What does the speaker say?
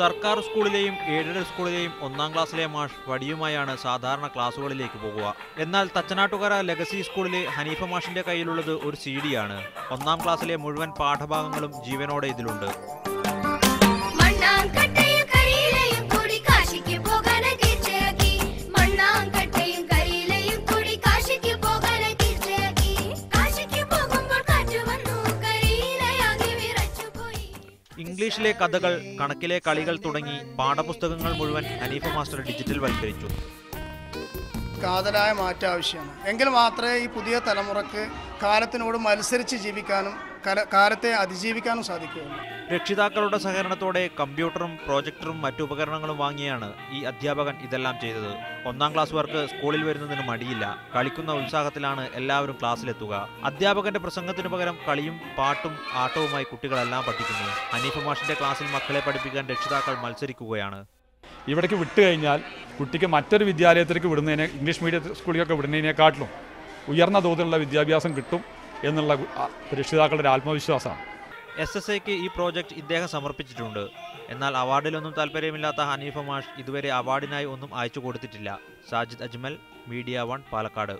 സർക്കാർ സ്കൂളിലെയും എയ്ഡഡ് സ്കൂളിലെയും ഒന്നാം ക്ലാസ്സിലെ മാഷ് വടിയുമായാണ് സാധാരണ ക്ലാസ്സുകളിലേക്ക് പോകുക. എന്നാൽ തച്ചനാട്ടുകര ലെഗസി സ്കൂളിലെ ഹനീഫ മാഷിന്റെ കയ്യിലുള്ളത് ഒരു സി ഡിയാണ്. ഒന്നാം ക്ലാസ്സിലെ മുഴുവൻ പാഠഭാഗങ്ങളും ജീവനോടെ ഇതിലുണ്ട്. ഇംഗ്ലീഷിലെ കഥകൾ കണക്കിലെ കളികൾ തുടങ്ങി പാഠപുസ്തകങ്ങൾ മുഴുവൻ ഹനീഫ മാസ്റ്റർ ഡിജിറ്റൽ വൽക്കരിച്ചു. കാതലായ മാറ്റം ആവശ്യമാണ്. എങ്കിൽ മാത്രമേ ഈ പുതിയ തലമുറയ്ക്ക് കാലത്തിനോട് മത്സരിച്ച് ജീവിക്കാനും കാലത്തെ അതിജീവിക്കാനും സാധിക്കുകയുള്ളൂ. രക്ഷിതാക്കളുടെ സഹകരണത്തോടെ കമ്പ്യൂട്ടറും പ്രോജക്ടറും മറ്റു ഉപകരണങ്ങളും വാങ്ങിയാണ് ഈ അധ്യാപകൻ ഇതെല്ലാം ചെയ്തത്. ഒന്നാം ക്ലാസ് വർക്ക് സ്കൂളിൽ വരുന്നതിന് മടിയില്ല. കളിക്കുന്ന ഉത്സാഹത്തിലാണ് എല്ലാവരും ക്ലാസ്സിലെത്തുക. അധ്യാപകന്റെ പ്രസംഗത്തിനു പകരം കളിയും പാട്ടും ആട്ടവുമായി കുട്ടികളെല്ലാം പഠിക്കുന്നു. അനീഫ് മാഷിന്റെ ക്ലാസ്സിൽ മക്കളെ പഠിപ്പിക്കാൻ രക്ഷിതാക്കൾ മത്സരിക്കുകയാണ്. ഇവിടേക്ക് വിട്ടു കഴിഞ്ഞാൽ കുട്ടിക്ക് മറ്റൊരു വിദ്യാലയത്തിലേക്ക് വിടുന്നതിനെ ഇംഗ്ലീഷ് മീഡിയം സ്കൂളിലൊക്കെ വിടുന്നതിനെക്കാട്ടിലും ഉയർന്ന തോതിലുള്ള വിദ്യാഭ്യാസം കിട്ടും. എന്നുള്ള രക്ഷിതാക്കളുടെ ആത്മവിശ്വാസമാണ് എസ് എസ് ഐക്ക് ഈ പ്രോജക്റ്റ് ഇദ്ദേഹം സമർപ്പിച്ചിട്ടുണ്ട്. എന്നാൽ അവാർഡിലൊന്നും താല്പര്യമില്ലാത്ത ഹനീഫ മാഷ് ഇതുവരെ അവാർഡിനായി ഒന്നും അയച്ചു കൊടുത്തിട്ടില്ല. Sajid Ajmal media one Palakkad.